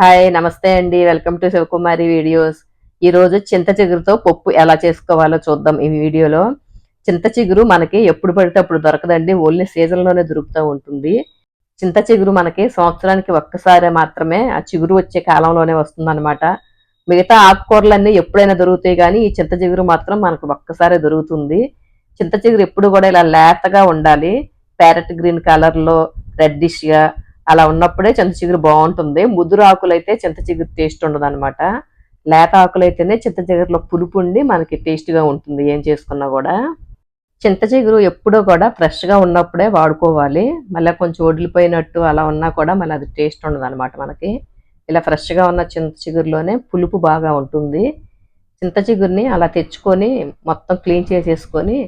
Hi నమస్తే అండి. Welcome to Shivakumari videos. ఈ రోజు చింత చిగురుతో పప్పు ఎలా చేసుకోవాలో చూద్దాం ఈ వీడియోలో. చింత చిగురు మనకి ఎప్పుడు పడితే అప్పుడు దొరకదండి. ఓన్లీ సీజన్లోనే దొరుకుతూ ఉంటుంది. చింత చిగురు మనకి సంవత్సరానికి ఒక్కసారి మాత్రమే ఆ చిగురు వచ్చే కాలంలోనే వస్తుందన్నమాట. మిగతా ఆకుకూరలన్నీ ఎప్పుడైనా దొరుకుతాయి కానీ ఈ చింత చిగురు మాత్రం మనకు ఒక్కసారే దొరుకుతుంది. చింత చిగురు ఎప్పుడు కూడా ఇలా లేతగా ఉండాలి. ప్యారెట్ గ్రీన్ కలర్లో అలా ఉన్నప్పుడే చింత చిగురు బాగుంటుంది. ముదురు ఆకులు అయితే చింత చిగురు టేస్ట్ ఉండదు అనమాట లేత ఆకులు అయితేనే చింత చిగురులో పులుపు ఉండి మనకి టేస్ట్గా ఉంటుంది. ఏం చేసుకున్నా కూడా చింత చిగురు ఎప్పుడూ కూడా ఫ్రెష్గా ఉన్నప్పుడే వాడుకోవాలి. మళ్ళీ కొంచెం వడిలిపోయినట్టు అలా ఉన్నా కూడా మళ్ళీ అది టేస్ట్ ఉండదు అనమాట మనకి. ఇలా ఫ్రెష్గా ఉన్న చింత చిగురులోనే పులుపు బాగా ఉంటుంది. చింత చిగురిని అలా తెచ్చుకొని మొత్తం క్లీన్ చేసేసుకొని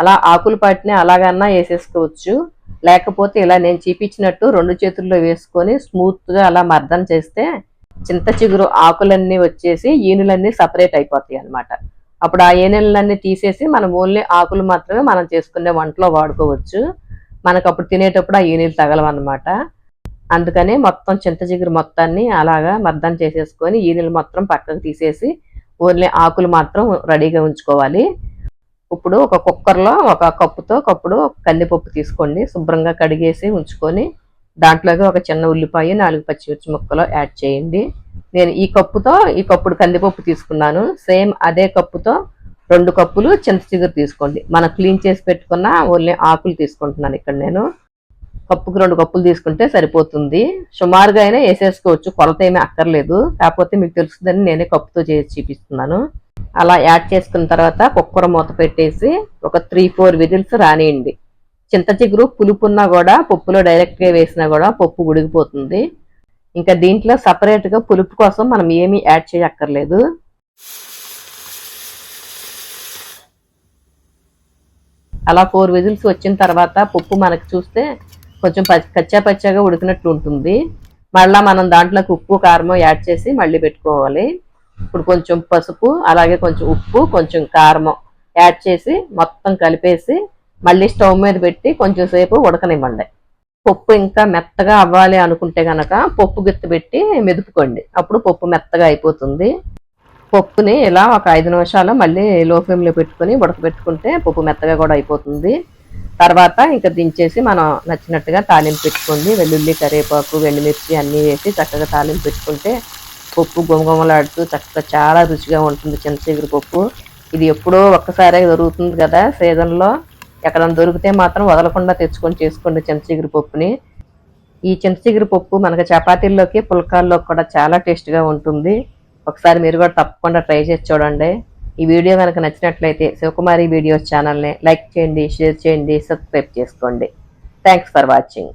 అలా ఆకులు పాటిని అలాగన్నా వేసేసుకోవచ్చు. లేకపోతే ఇలా నేను చూపించినట్టు రెండు చేతుల్లో వేసుకొని స్మూత్గా అలా మర్దన చేస్తే చింత చిగురు ఆకులన్నీ వచ్చేసి ఈనులన్నీ సపరేట్ అయిపోతాయి అన్నమాట. అప్పుడు ఆ ఈనెలన్నీ తీసేసి మనం ఓన్లీ ఆకులు మాత్రమే మనం చేసుకునే వంటలో వాడుకోవచ్చు. మనకు అప్పుడు తినేటప్పుడు ఆ ఈనెలు తగలవన్నమాట. అందుకని మొత్తం చింత చిగురు మొత్తాన్ని అలాగా మర్దన చేసేసుకొని ఈనెలు మొత్తం పక్కకు తీసేసి ఓన్లీ ఆకులు మాత్రం రెడీగా ఉంచుకోవాలి. ఇప్పుడు ఒక కుక్కర్లో ఒక కప్పుతో కప్పుడు కందిపప్పు తీసుకోండి. శుభ్రంగా కడిగేసి ఉంచుకొని దాంట్లోకి ఒక చిన్న ఉల్లిపాయ నాలుగు పచ్చిమిర్చి ముక్కలు యాడ్ చేయండి. నేను ఈ కప్పుతో ఈ కప్పుడు కందిపప్పు తీసుకున్నాను. సేమ్ అదే కప్పుతో రెండు కప్పులు చింతచిగురు తీసుకోండి. మనం క్లీన్ చేసి పెట్టుకున్న ఓన్లీ ఆకులు తీసుకుంటున్నాను ఇక్కడ నేను. కప్పుకి రెండు కప్పులు తీసుకుంటే సరిపోతుంది. సుమారుగా అయినా వేసేసుకోవచ్చు. కొలత ఏమీ అక్కర్లేదు. కాకపోతే మీకు తెలుస్తుందని నేనే కప్పుతో చేసి చూపిస్తున్నాను. అలా యాడ్ చేసుకున్న తర్వాత కుక్కర మూత పెట్టేసి ఒక త్రీ ఫోర్ విజిల్స్ రానియండి. చింత చిగురు పులుపున్నా కూడా పప్పులో డైరెక్ట్గా వేసినా కూడా పప్పు ఉడికిపోతుంది. ఇంకా దీంట్లో సపరేట్గా పులుపు కోసం మనం ఏమీ యాడ్ చేయక్కర్లేదు. అలా ఫోర్ విజిల్స్ వచ్చిన తర్వాత పప్పు మనకు చూస్తే కొంచెం పచ్చి కచ్చా పచ్చాగా ఉడికినట్టు ఉంటుంది. మళ్ళీ మనం దాంట్లోకి ఉప్పు కారం యాడ్ చేసి మళ్ళీ పెట్టుకోవాలి. ఇప్పుడు కొంచెం పసుపు అలాగే కొంచెం ఉప్పు కొంచెం కారం యాడ్ చేసి మొత్తం కలిపేసి మళ్ళీ స్టవ్ మీద పెట్టి కొంచెం సేపు ఉడకనివ్వండి. పప్పు ఇంకా మెత్తగా అవ్వాలి అనుకుంటే కనుక పప్పు గిత్త పెట్టి మెదుపుకోండి. అప్పుడు పప్పు మెత్తగా అయిపోతుంది. పప్పుని ఇలా ఒక ఐదు నిమిషాలు మళ్ళీ లో ఫ్లేమ్లో పెట్టుకుని ఉడకబెట్టుకుంటే పప్పు మెత్తగా కూడా అయిపోతుంది. తర్వాత ఇంకా దించేసి మనం నచ్చినట్టుగా తాలింపు పెట్టుకోండి. వెల్లుల్లి కరివేపాకు వెల్లుమిర్చి అన్నీ వేసి చక్కగా తాలింపు పెట్టుకుంటే పప్పు గుమగుమలాడుతూ చక్కగా చాలా రుచిగా ఉంటుంది చింతచిగురు పప్పు. ఇది ఎప్పుడో ఒక్కసారే దొరుకుతుంది కదా సీజన్లో. ఎక్కడైనా దొరికితే మాత్రం వదలకుండా తెచ్చుకొని చేసుకోండి చింతచిగురు పప్పుని. ఈ చింతచిగురు పప్పు మనకి చపాతీల్లోకి పుల్కాల్లో కూడా చాలా టేస్ట్గా ఉంటుంది. ఒకసారి మీరు కూడా తప్పకుండా ట్రై చేసి చూడండి. ఈ వీడియో కనుక నచ్చినట్లయితే శివకుమారి వీడియోస్ ఛానల్ని లైక్ చేయండి షేర్ చేయండి సబ్స్క్రైబ్ చేసుకోండి. Thanks for watching.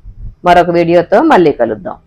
మరొక వీడియోతో మళ్ళీ కలుద్దాం.